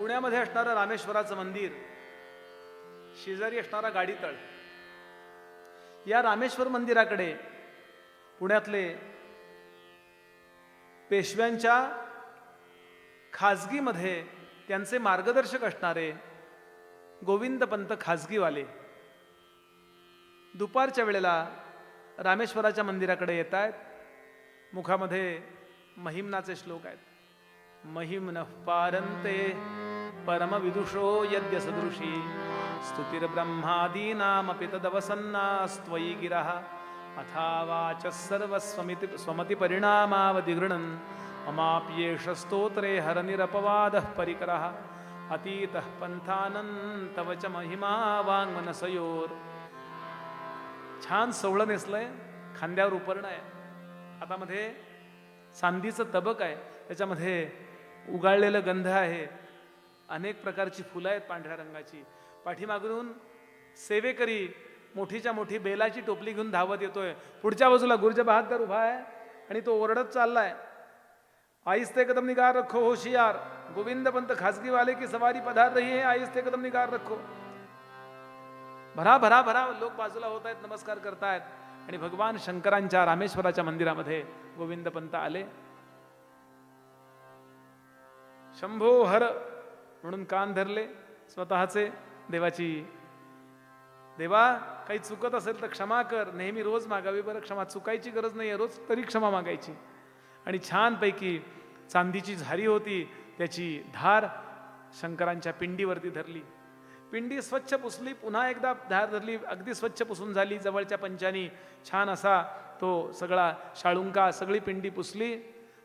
पुण्यामध्ये असणारं रामेश्वराचं मंदिर शेजारी असणारा गाडीतळ या रामेश्वर मंदिराकडे पुण्यातले पेशव्यांच्या खाजगीमध्ये त्यांचे मार्गदर्शक असणारे गोविंदपंत खाजगीवाले दुपारच्या वेळेला रामेश्वराच्या मंदिराकडे येत आहेत. मुखामध्ये महिमनाचे श्लोक आहेत. महिमन पारंते परमविदुषो यद्य सदृशी स्तुतिर्ब्रह्मादीनामपि तदवसन्नास्त्वयि गिरः। अथावाच सर्वस्वमिति स्वमतिपरिणामावधिगृणन्। ममाप्येष स्तोत्रे हरनिरपवादः परिकरः। अतीतः पन्थानन्तव च महिमा वाङ्मनसयोर् छान सवळं नेसलंय खांद्यावर उपरणं आहे. हातामध्ये चांदीचं तबक आहे. त्याच्यामध्ये उगाळलेलं गंध आहे. अनेक प्रकारची फुलं आहेत पांढऱ्या रंगाची. पाठीमागून सेवेकरी मोठीच्या मोठी बेलाची टोपली घेऊन धावत येतोय. पुढच्या बाजूला गुर्ज बहादर उभा आहे आणि तो ओरडत चाललाय. आहिस्ते कदम निगार रखो होशियार गोविंद पंत खासगी वाले की सवारी पधार रही है आहिस्ते कदम निगार रखो. भरा भरा भरा लोक बाजूला होत आहेत नमस्कार करतायत. आणि भगवान शंकरांच्या रामेश्वराच्या मंदिरामध्ये गोविंद पंत आले. शंभो हर म्हणून कान धरले स्वतःचे. देवाची देवा काही चुकत असेल तर क्षमा कर. नेहमी रोज मागावी बरं. क्षमा चुकायची गरज नाही रोज तरी क्षमा मागायची. आणि छानपैकी चांदीची झारी होती. त्याची धार शंकरांच्या पिंडीवरती धरली. पिंडी स्वच्छ पुसली. पुन्हा एकदा धार धरली. अगदी स्वच्छ पुसून झाली. जवळच्या पंचानी छान असा तो सगळा शाळुंका सगळी पिंडी पुसली.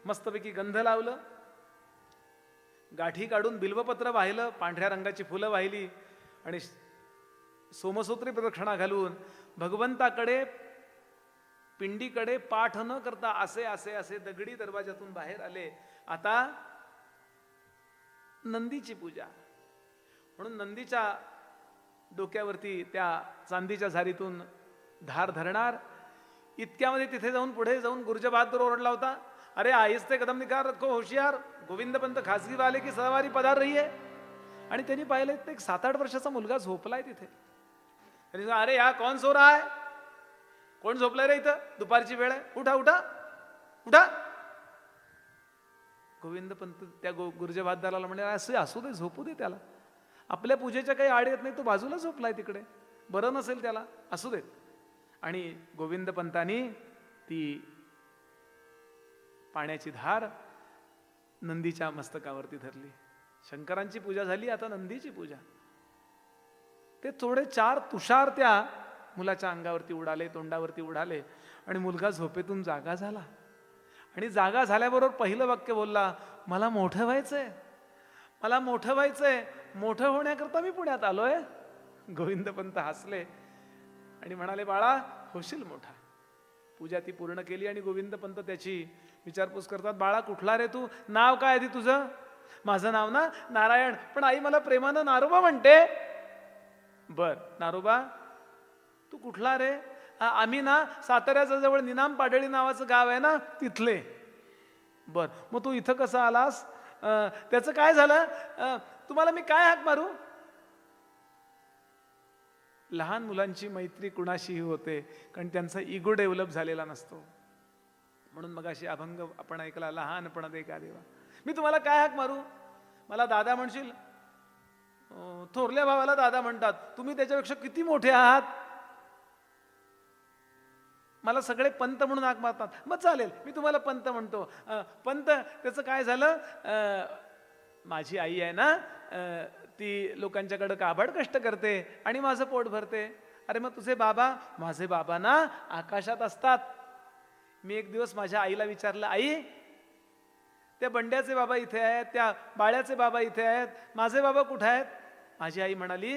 मस्तपैकी गंध लावलं. गाठी काढून बिल्वपत्र वाहिलं पांढऱ्या रंगाची फुलं वाहिली आणि सोमसूत्री प्रदक्षिणा घालून भगवंताकडे पिंडीकडे पाठ न करता असे असे असे दगडी दरवाजातून बाहेर आले. आता नंदीची पूजा. म्हणून नंदीच्या डोक्यावरती त्या चांदीच्या झारीतून धार धरणार. इतक्यामध्ये तिथे जाऊन पुढे जाऊन गुर्जबहादूर ओरडला होता. अरे आहिस्ते कदम निकार रखो होशियार. गोविंदपंत खासगी वाले की सहवारी पधार रही आहे आणि त्यांनी पाहिलं तर एक सात आठ वर्षाचा मुलगा झोपलाय तिथे. त्यांनी अरे या कोण सो रहा है? कोण झोपलाय रे इथं? दुपारची वेळ आहे. उठा उठा. उठा. गोविंदपंत त्या गो गुरुजे बहादराला म्हणजे असे असू दे झोपू दे त्याला. आपल्या पूजेच्या काही आड येत नाही तो बाजूला झोपलाय तिकडे. बरं नसेल त्याला असू देत आणि गोविंदपंतांनी ती पाण्याची धार नंदीच्या मस्तकावरती धरली. शंकरांची पूजा झाली आता नंदीची पूजा. ते थोडे चार तुषार त्या मुलाच्या अंगावरती उडाले तोंडावरती उडाले आणि मुलगा झोपेतून जागा झाला. आणि जागा झाल्याबरोबर पहिलं वाक्य बोलला मला मोठं व्हायचंय. मला मोठं व्हायचंय. मोठं होण्याकरता मी पुण्यात आलोय. गोविंदपंत हसले आणि म्हणाले बाळा होशील मोठा. पूजा ती पूर्ण केली आणि गोविंदपंत त्याची विचारपूस करतात बाळा कुठला रे तू? नाव काय आधी तुझं? माझं नाव ना नारायण पण आई मला प्रेमानं नारोबा म्हणते. बर नारोबा तू कुठला रे? आम्ही ना साताऱ्याच्या जवळ निनाम पाडळी नावाचं गाव आहे ना तिथले. बर मग तू इथं कसं आलास? त्याचं काय झालं? तुम्हाला मी काय हाक मारू? लहान मुलांची मैत्री कुणाशीही होते कारण त्यांचा इगो डेव्हलप झालेला नसतो. म्हणून मग अशी अभंग आपण ऐकला लहानपणात का देवा. मी तुम्हाला काय हाक मारू? मला दादा म्हणशील थोरल्या भावाला दादा म्हणतात तुम्ही त्याच्यापेक्षा किती मोठे आहात? मला सगळे पंत म्हणून हाक मारतात. मग चालेल मी तुम्हाला पंत म्हणतो. पंत त्याचं काय झालं? माझी आई आहे ना ती लोकांच्याकडं काबाड कष्ट करते आणि माझं पोट भरते. अरे मग तुझे बाबा माझे बाबा ना आकाशात असतात. मी एक दिवस माझ्या आईला विचारलं आई त्या बंड्याचे बाबा इथे आहेत त्या बाळ्याचे बाबा इथे आहेत माझे बाबा कुठे आहेत? माझी आई म्हणाली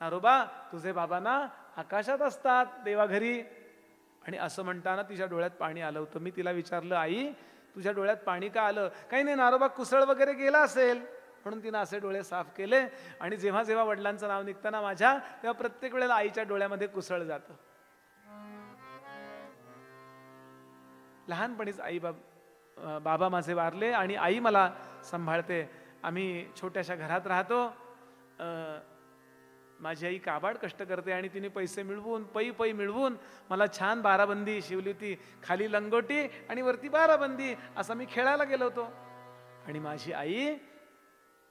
नारोबा तुझे बाबा ना आकाशात असतात देवाघरी. आणि असं म्हणताना तिच्या डोळ्यात पाणी आलं होतं. मी तिला विचारलं आई तुझ्या डोळ्यात पाणी का आलं? काही नाही नारोबा कुसळ वगैरे गेला असेल. म्हणून तिनं असे डोळे साफ केले आणि जेव्हा जेव्हा वडिलांचं नाव निघताना माझ्या तेव्हा प्रत्येक वेळेला आईच्या डोळ्यामध्ये कुसळ जातं. लहानपणीच आई बाब बाबा माझे वारले आणि आई मला सांभाळते. आम्ही छोट्याशा घरात राहतो. माझी आई काबाड कष्ट करते आणि तिने पैसे मिळवून पै पै मिळवून मला छान बाराबंदी शिवली होती. खाली लंगोटी आणि वरती बाराबंदी असा मी खेळायला गेलो होतो. आणि माझी आई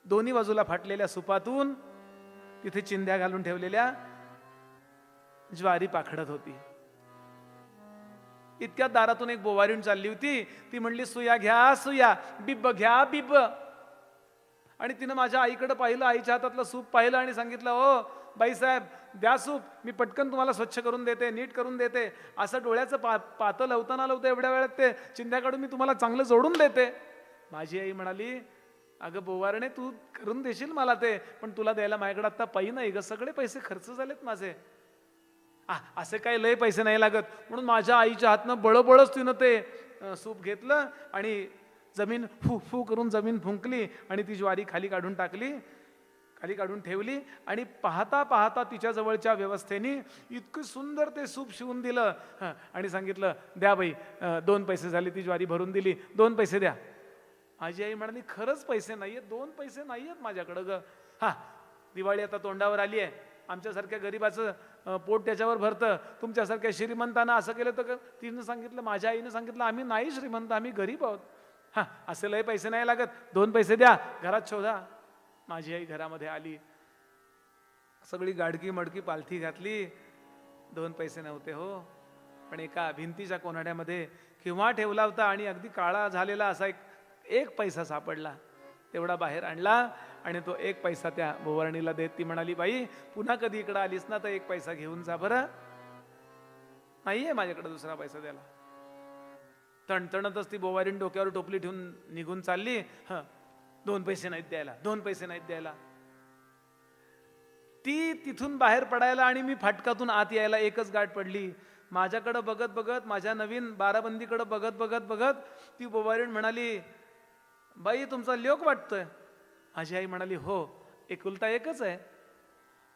दोन्ही बाजूला फाटलेल्या सुपातून तिथे चिंध्या घालून ठेवलेल्या ज्वारी पाखडत होती. इतक्या दारातून एक बोवारीण चालली होती. ती म्हणली सुया घ्या सुया. बिब्ब घ्या बिब्ब. आणि तिनं माझ्या आईकडे पाहिलं आईच्या हातातलं सूप पाहिलं आणि सांगितलं ओ बाईसाहेब द्या सूप. मी पटकन तुम्हाला स्वच्छ करून देते नीट करून देते. असं डोळ्याचं पा पातं लवताना लवतं एवढ्या वेळात ते चिंध्याकडून मी तुम्हाला चांगलं जोडून देते. माझी आई म्हणाली अगं बोवारणे तू करून देशील मला ते पण तुला द्यायला माझ्याकडे आत्ता पायी नाही ग. सगळे पैसे खर्च झालेत माझे. असे काही लय पैसे नाही लागत. म्हणून माझ्या आईच्या हातनं बळबळच तिनं ते सूप घेतलं आणि जमीन फू फू करून जमीन फुंकली आणि ती ज्वारी खाली काढून टाकली खाली काढून ठेवली आणि पाहता पाहता तिच्या जवळच्या व्यवस्थेने इतकं सुंदर ते सूप शिवून दिलं. आणि सांगितलं द्या बाई दोन पैसे झाले ती ज्वारी भरून दिली. दोन पैसे द्या. माझी आई म्हणाली खरंच पैसे नाही आहेत दोन पैसे नाही आहेत माझ्याकडं ग. हा दिवाळी आता तोंडावर आली आहे आमच्यासारख्या गरिबाचं पोट त्याच्यावर भरतं. तुमच्यासारख्या श्रीमंतानं असं केलं तर तिनं सांगितलं माझ्या आईनं सांगितलं आम्ही नाही श्रीमंत आम्ही गरीब आहोत. हा असे लय पैसे नाही लागत. दोन पैसे द्या घरात शोधा. माझी आई घरामध्ये आली. सगळी गाडकी मडकी पालथी घातली. दोन पैसे नव्हते हो. पण एका भिंतीच्या कोनाड्यामध्ये किंवा ठेवला होता आणि अगदी काळा झालेला असा एक एक पैसा सापडला. तेवढा बाहेर आणला. आणि तो एक पैसा त्या भुवारणीला देत ती म्हणाली बाई पुन्हा कधी इकडं आलीस ना तर एक पैसा घेऊन जा बरं. नाहीये माझ्याकडे दुसरा पैसा द्यायला तणतणतच ती बोवारीन डोक्यावर टोपली ठेवून निघून चालली. ह दोन पैसे नाहीत द्यायला दोन पैसे नाहीत द्यायला. ती तिथून बाहेर पडायला आणि मी फाटकातून आत यायला एकच गाठ पडली. माझ्याकडं बघत बघत माझ्या नवीन बाराबंदीकडं बघत बघत बघत ती बोवारीण म्हणाली बाई तुमचा लोक वाटतोय. माझी आई म्हणाली हो एकुलता एकच आहे.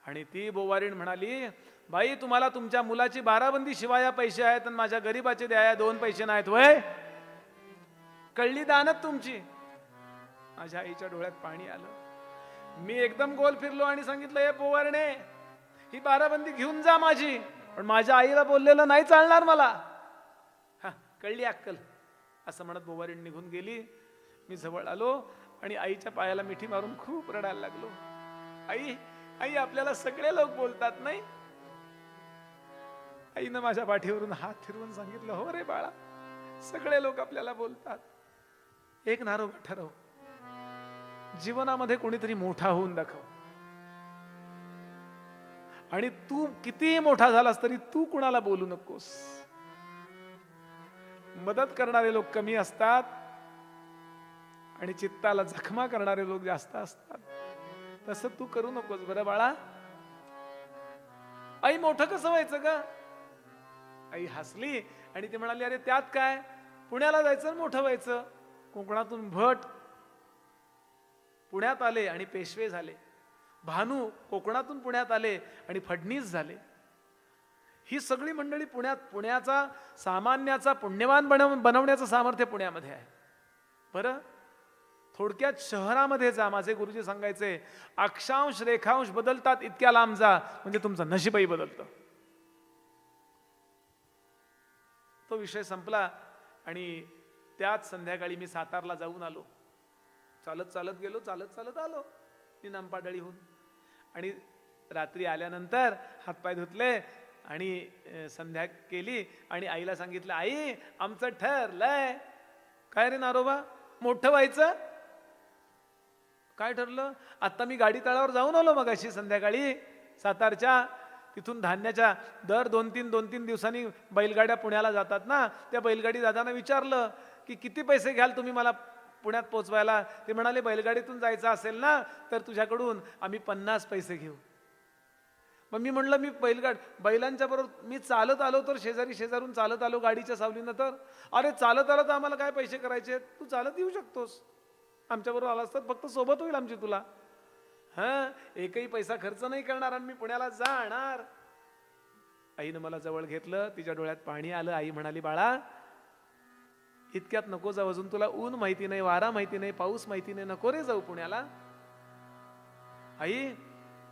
आणि ती बोवारीण म्हणाली बाई तुम्हाला तुमच्या मुलाची बाराबंदी शिवाया पैसे आहेत आणि माझ्या गरीबाचे द्याया दोन पैसे नाहीत वय कळली दानत तुमची. माझ्या आईच्या डोळ्यात पाणी आलं. मी एकदम गोल फिरलो आणि सांगितलं हे पोवारणे ही बाराबंदी घेऊन जा माझी पण माझ्या आईला बोललेलं नाही चालणार मला. हा कळली अक्कल. असं म्हणत बोवारीण निघून गेली. मी जवळ आलो. आणि आईच्या पायाला मिठी मारून खूप रडायला लागलो. आई आई आपल्याला सगळे लोक बोलतात नाही. आईनं माझ्या पाठीवरून हात फिरवून सांगितलं हो रे बाळा सगळे लोक आपल्याला बोलतात. एक नारोबा ठरव. जीवनामध्ये कोणीतरी मोठा होऊन दाखव. आणि तू कितीही मोठा झालास तरी तू कुणाला बोलू नकोस. मदत करणारे लोक कमी असतात आणि चित्ताला जखमा करणारे लोक जास्त असतात. तसं तू करू नकोस बरं बाळा. आई मोठं कसं व्हायचं का आई हसली आणि ती म्हणाली अरे त्यात काय? पुण्याला जायचं आणि मोठं व्हायचं? कोकणातून भट. पुण्यात आले आणि पेशवे झाले. भानू कोकणातून पुण्यात आले आणि फडणीस झाले. ही सगळी मंडळी पुण्यात पुण्याचा सामान्याचा पुण्यवान बनव बनवण्याचं सामर्थ्य पुण्यामध्ये आहे. बरं? थोडक्यात शहरामध्ये जा माझे गुरुजी सांगायचे अक्षांश रेखांश बदलतात इतक्या लांब जा म्हणजे तुमचं नशीबही बदलतं. तो विषय संपला आणि त्याच संध्याकाळी मी सातारला जाऊन आलो. चालत चालत गेलो चालत चालत आलो निनांपाडळीहून आणि रात्री आल्यानंतर हातपाय धुतले आणि संध्या केली आणि आईला सांगितलं आई आमचं ठरलंय. काय रे नारोबा? मोठं व्हायचं? काय ठरलं? आत्ता मी गाडी तळावर जाऊन आलो मग अशी संध्याकाळी. सातारच्या तिथून धान्याच्या दर दोन तीन दोन तीन दिवसांनी बैलगाड्या पुण्याला जातात ना. त्या बैलगाडी दादांना विचारलं की किती पैसे घ्याल तुम्ही मला पुण्यात पोचवायला? ते म्हणाले बैलगाडीतून जायचं असेल ना तर तुझ्याकडून आम्ही पन्नास पैसे घेऊ. मग मी म्हणलं मी बैलगाड बैलांच्या बरोबर मी चालत आलो तर शेजारी शेजारून चालत आलो गाडीच्या सावलीनं तर? अरे चालत आलं तर आम्हाला काय पैसे करायचे आहेत? तू चालत येऊ शकतोस. आमच्याबरोबर आला असतात फक्त सोबत होईल आमची तुला. हा? एकही पैसा खर्च नाही करणार आणि मी पुण्याला जाणार. आईनं मला जवळ घेतलं तिच्या डोळ्यात पाणी आलं. आई म्हणाली बाळा इतक्यात नको जाऊ. अजून तुला ऊन माहिती नाही वारा माहिती नाही पाऊस माहिती नाही. नको रे जाऊ पुण्याला. आई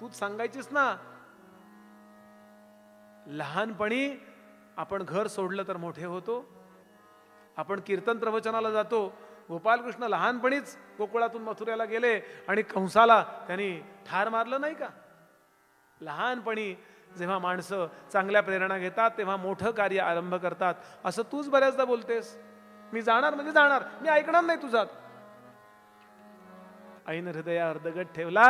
तूच सांगायचीस ना. लहानपणी आपण घर सोडलं तर मोठे होतो. आपण कीर्तन प्रवचनाला जातो. गोपालकृष्ण लहानपणीच गोकुळातून मथुऱ्याला गेले आणि कंसाला त्यांनी ठार मारलं नाही का? लहानपणी जेव्हा माणसं चांगल्या प्रेरणा घेतात तेव्हा मोठं कार्य आरंभ करतात. असं तूच बऱ्याचदा बोलतेस. मी जाणार म्हणजे जाणार. मी ऐकणार नाही तुझात आईनं हृदया अर्धगट ठेवला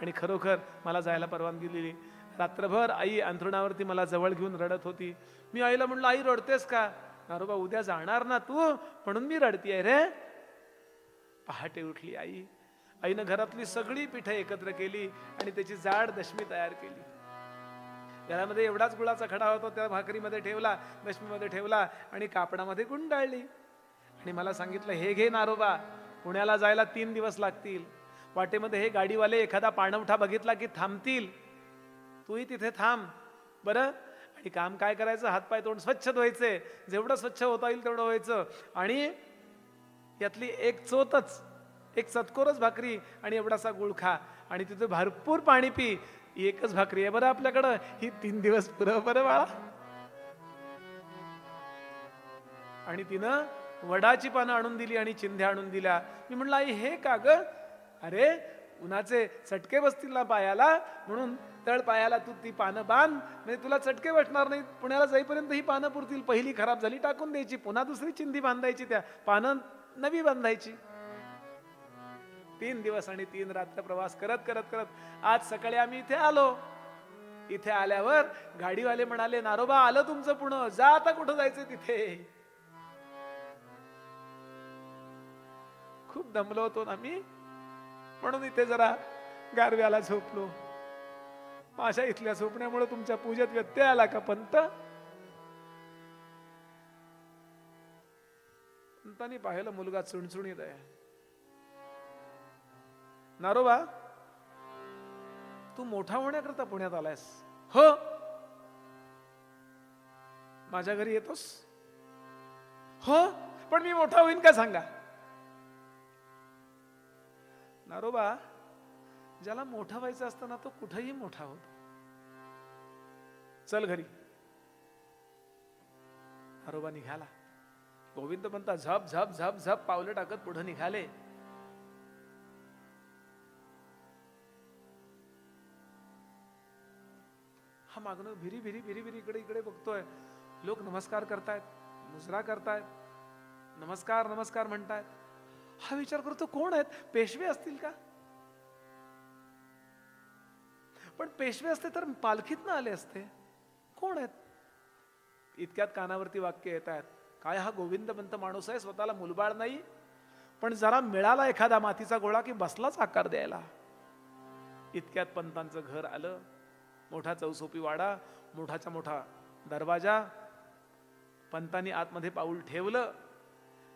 आणि खरोखर मला जायला परवानगी दिली. रात्रभर आई अंथरुणावरती मला जवळ घेऊन रडत होती. मी आईला म्हणलं आई रडतेस का? नारोबा उद्या जाणार ना तू? म्हणून मी रडतीये रे. पहाटे उठली आई. आईनं घरातली सगळी पिठं एकत्र केली आणि त्याची जाड दशमी तयार केली. घरामध्ये एवढाच गुळाचा खडा होता त्या भाकरीमध्ये ठेवला दशमीमध्ये ठेवला आणि कापडामध्ये गुंडाळली. आणि मला सांगितलं हे घे नारोबा पुण्याला जायला तीन दिवस लागतील. वाटेमध्ये हे गाडीवाले एखादा पाणवठा बघितला की थांबतील. तूही तिथे थांब बरं? आणि काम काय करायचं? हातपाय तोंड स्वच्छ धुवायचे. जेवढं स्वच्छ होता येईल तेवढं व्हायचं. आणि यातली एक चोतच एक चतकोरच भाकरी आणि एवढासा गुळ खा आणि तिथं भरपूर पाणी पी. एकच भाकरी आहे बरं आपल्याकडं. ही तीन दिवस पुरव बरं बाळा. आणि तिनं वडाची पानं आणून दिली आणि चिंध्या आणून दिल्या. मी म्हणलं आई हे का ग? अरे उन्हाचे चटके बसतील ना पायाला. म्हणून तळ पायाला तू ती पानं बांध. म्हणजे तुला चटके बसणार नाही पुण्याला जाईपर्यंत ही पानं पुरतील. पहिली खराब झाली टाकून द्यायची. पुन्हा दुसरी चिंधी बांधायची त्या पानं. नवी बांधायची. तीन दिवस आणि तीन रात्र प्रवास करत करत करत. आज सकाळी आम्ही इथे आलो. इथे आल्यावर गाडीवाले म्हणाले नारोबा आलं तुमचं पुणं. जा आता कुठं जायचं तिथे. खूप दमलो होतो ना मी. म्हणून इथे जरा गारव्याला झोपलो. माझ्या इथल्या झोपण्यामुळे तुमच्या पूजेत व्यत्यय आला का पंत? पंतानी पाहिलं मुलगा चुणचुणीत आहे. नारोबा तू मोठा होण्याकरता पुण्यात आलायस. हो. माझ्या घरी येतोस? हो. पण मी मोठा होईन का सांगा? नारोबा ज्याला मोठा व्हायचं असताना तो कुठेही मोठा होतो चल घरी. नारोबा निघाला. गोविंद म्हणता झप झप झप झप पावलं टाकत पुढे निघाले. हा मागणं भिरी भिरी भिरी भिरी इकडे इकडे बघतोय. लोक नमस्कार करतायत मुजरा करतायत नमस्कार नमस्कार म्हणतायत. हा विचार करतो कोण आहेत? पेशवे असतील का? पण पेशवे असते तर पालखीत ना आले असते. कोण आहेत? इतक्यात कानावरती वाक्य येत आहेत काय हा गोविंदपंत माणूस आहे? स्वतःला मुलबाळ नाही. पण जरा मिळाला एखादा मातीचा गोळा की बसलाच आकार द्यायला. इतक्यात पंतांचं घर आलं. मोठा चौसोपी वाडा मोठाचा मोठा दरवाजा. पंतांनी आतमध्ये पाऊल ठेवलं.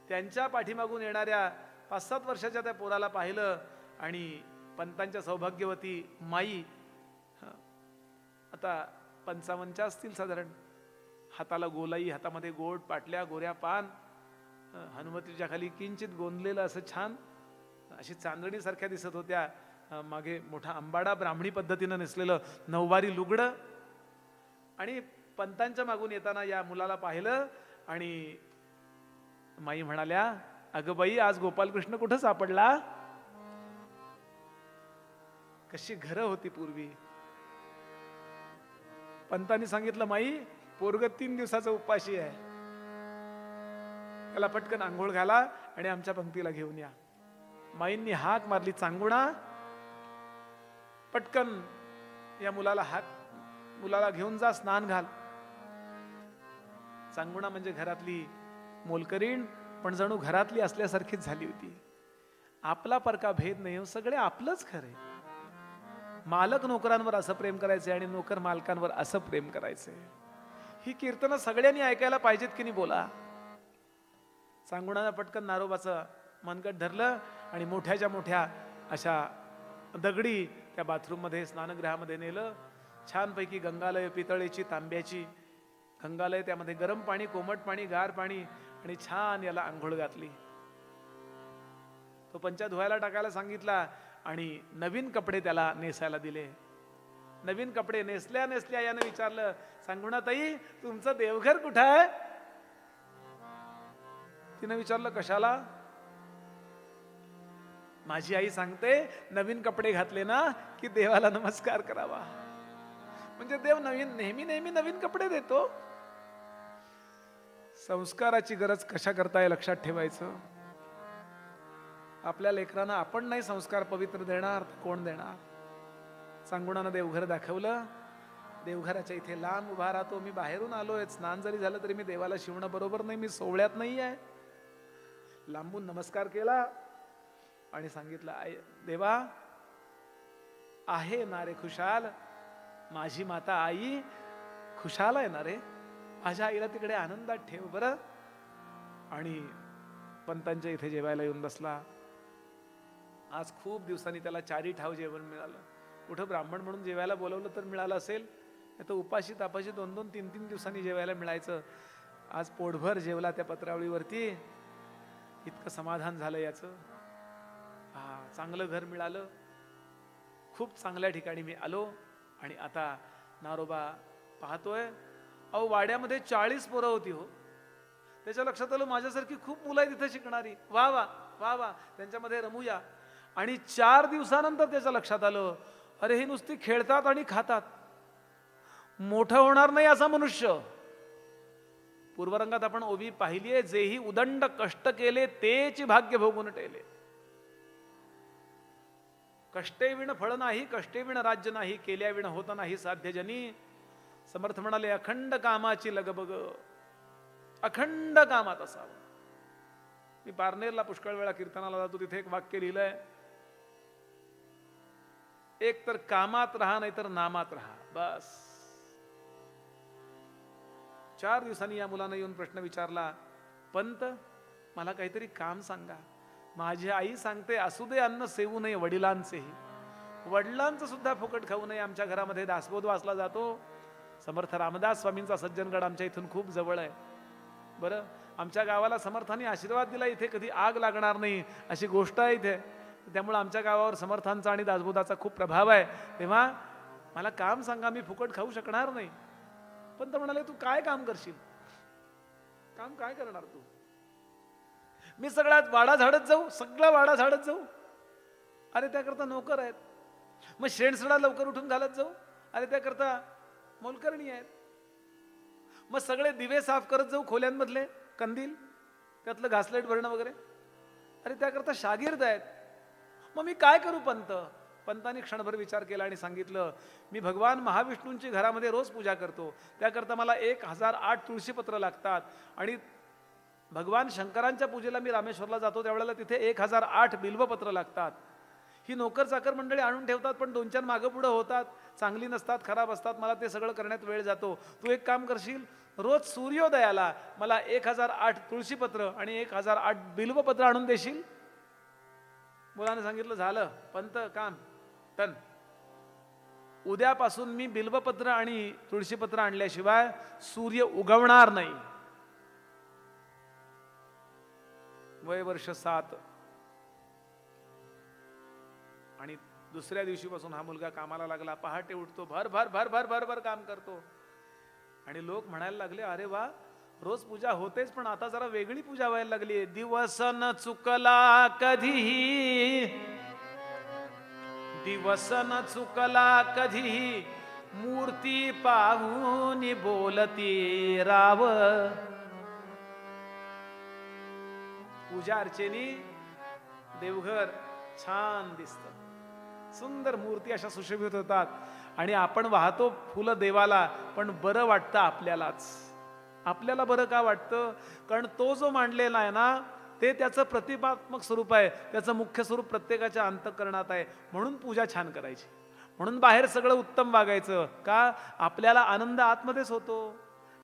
त्यांच्या पाठीमागून येणाऱ्या पाच सात वर्षाच्या त्या पोराला पाहिलं आणि पंतांच्या सौभाग्यवती माई आता पंचावन्नच्या असतील साधारण. हाताला गोलाई हातामध्ये गोड पाटल्या गोऱ्या पान हनुमतीच्या खाली किंचित गोंदलेलं असं छान अशी चांदणीसारख्या दिसत होत्या. मागे मोठा अंबाडा ब्राह्मणी पद्धतीनं नेसलेलं नऊवारी लुगडं. आणि पंतांच्या मागून येताना या मुलाला पाहिलं आणि माई म्हणाल्या अगं बाई आज गोपालकृष्ण कुठं सापडला? कशी घरं होती पूर्वी. पंतांनी सांगितलं माई पोरग तीन दिवसाचा उपाशी आहे. त्याला पटकन आंघोळ घाला आणि आमच्या पंक्तीला घेऊन या. माईंनी हाक मारली चांगुणा पटकन या मुलाला हात मुलाला घेऊन जा स्नान घाल. चांगुणा म्हणजे घरातली मोलकरीण पण जणू घरातली असल्यासारखीच झाली होती. आपला परका भेद नाही हो, सगळे आपलंच खरे. मालक नोकरांवर असं प्रेम करायचे आणि नोकर मालकांवर असं प्रेम करायचे. ही कीर्तनं सगळ्यांनी ऐकायला पाहिजेत की नाही बोला? सांगुणानं पटकन नारोबाचं मनगट धरलं आणि मोठ्याच्या मोठ्या अशा दगडी त्या बाथरूममध्ये स्नानगृहामध्ये नेलं. छानपैकी गंगालय पितळेची तांब्याची गंगालय त्यामध्ये गरम पाणी कोमट पाणी गार पाणी आणि छान याला आंघोळ घातली. तो पंचा धुवायला टाकायला सांगितला आणि नवीन कपडे त्याला नेसायला दिले. नवीन कपडे नेसल्या नेसल्या यानं विचारलं सांगुणाताई तुमचं देवघर कुठं आहे? तिनं विचारलं कशाला? माझी आई सांगते नवीन कपडे घातले ना की देवाला नमस्कार करावा. म्हणजे देव नवीन नेहमी नेहमी नवीन कपडे देतो. संस्काराची गरज कशा करताय लक्षात ठेवायचं? आपल्या लेकरांना आपण नाही संस्कार पवित्र देणार कोण देणार? सांगुणानं देवघर दाखवलं. देवघराच्या इथे लांब उभा राहतो. मी बाहेरून आलोय. स्नान जरी झालं तरी मी देवाला शिवणं बरोबर नाही. मी सोहळ्यात नाही आहे. लांबून नमस्कार केला आणि सांगितलं आई देवा आहे ना रे खुशाल. माझी माता आई खुशाल आहे ना रे माझ्या आईला तिकडे आनंदात ठेव बरं. आणि पंतांच्या इथे जेवायला येऊन बसला. आज खूप दिवसांनी त्याला चारी ठाव जेवण मिळालं. कुठं ब्राह्मण म्हणून जेवायला बोलवलं तर मिळालं असेल नाही तर उपाशी तापाशी दोन दोन तीन तीन दिवसांनी जेवायला मिळायचं. आज पोटभर जेवला त्या पत्रावळीवरती. इतकं समाधान झालं याचं. हा चांगलं घर मिळालं. खूप चांगल्या ठिकाणी मी आलो आणि आता नारोबा पाहतोय. अहो वाड्यामध्ये चाळीस पोरं होती हो. त्याच्या लक्षात आलं माझ्यासारखी खूप मुलं आहे तिथे शिकणारी. वा वा वा वा. त्यांच्यामध्ये रमूया. आणि चार दिवसानंतर त्याच्या लक्षात आलं अरे हे नुसती खेळतात आणि खातात. मोठं होणार नाही असा मनुष्य. पूर्वरंगात आपण ओबी पाहिलीये जेही उदंड कष्ट केले तेची भाग्य भोगून टेले. कष्टे विण फळ नाही कष्टे विण राज्य नाही केल्या विण होत नाही साध्य जनी समर्थ म्हणाले अखंड कामाची लगबग. अखंड कामात असावं. मी पारनेरला पुष्कळ वेळा कीर्तनाला जातो तिथे एक वाक्य लिहिलंय. एक तर कामात राहा नाही तर नामात राहा. बस. चार दिवसांनी या मुलानं येऊन प्रश्न विचारला पंत मला काहीतरी काम सांगा. माझी आई सांगते असू दे अन्न सेवू नये वडिलांचेही. वडिलांचं सुद्धा फुकट खाऊ नये. आमच्या घरामध्ये दासबोध वाचला जातो. समर्थ रामदास स्वामींचा सज्जनगड आमच्या इथून खूप जवळ आहे. बरं आमच्या गावाला समर्थाने आशीर्वाद दिला. इथे कधी आग लागणार नाही अशी गोष्ट आहे इथे. त्यामुळे आमच्या गावावर समर्थांचा आणि दासबोधाचा खूप प्रभाव आहे. तेव्हा मला काम सांगा मी फुकट खाऊ शकणार नाही. पण तर म्हणाले तू काय काम करशील? काम काय करणार तू? मी सगळ्यात वाडा झाडत जाऊ सगळा वाडा झाडत जाऊ. अरे त्याकरता नोकर आहेत. मग शेणसडा लवकर उठून घालत जाऊ. अरे त्याकरता मोलकर्णी आहेत. मग सगळे दिवे साफ करत जाऊ खोल्यांमधले कंदील त्यातलं घासलेट भरणं वगैरे. अरे त्याकरता शागिर्द आहेत. मग मी काय करू पंत? पंतांनी क्षणभर विचार केला आणि सांगितलं मी भगवान महाविष्णूंची घरामध्ये रोज पूजा करतो. त्याकरता मला एक हजार आठ तुळशीपत्र लागतात आणि भगवान शंकरांच्या पूजेला मी रामेश्वरला जातो. त्यावेळेला तिथे एक हजार आठ बिल्वपत्र लागतात. ही नोकर चाकर मंडळी आणून ठेवतात पण दोन चार मागं पुढं होतात. चांगली नसतात खराब असतात. मला ते सगळं करण्यात वेळ जातो. तू एक काम करशील रोज सूर्योदयाला मला एक हजार आठ तुळशीपत्र आणि एक हजार आठ बिल्वपत्र आणून देशील? मुलानं सांगितलं झालं. पंत काम टन उद्यापासून मी बिल्वपत्र आणि तुळशीपत्र आणल्याशिवाय सूर्य उगवणार नाही. वय वर्ष सात. आणि दुसऱ्या दिवशीपासून हा मुलगा कामाला लागला. पहाटे उठतो भर भर भर भर भर भर काम करतो. आणि लोक म्हणायला लागले अरे वा रोज पूजा होतेच पण आता जरा वेगळी पूजा व्हायला लागली दिवस न चुकला कधीही. दिवस न चुकला कधीही. मूर्ती पाहून बोलती राव. पूजा अर्चेनी देवघर छान दिसत. सुंदर मूर्ती अशा सुशोभित होतात. आणि आपण वाहतो फुलं देवाला पण बरं वाटतं आपल्यालाच. आपल्याला बरं का वाटतं? कारण तो जो मांडलेला आहे ना ते त्याचं प्रतिमात्मक स्वरूप आहे. त्याचं मुख्य स्वरूप प्रत्येकाच्या अंतकरणात आहे. म्हणून पूजा छान करायची. म्हणून बाहेर सगळं उत्तम वागायचं. का? आपल्याला आनंद आतमध्येच होतो.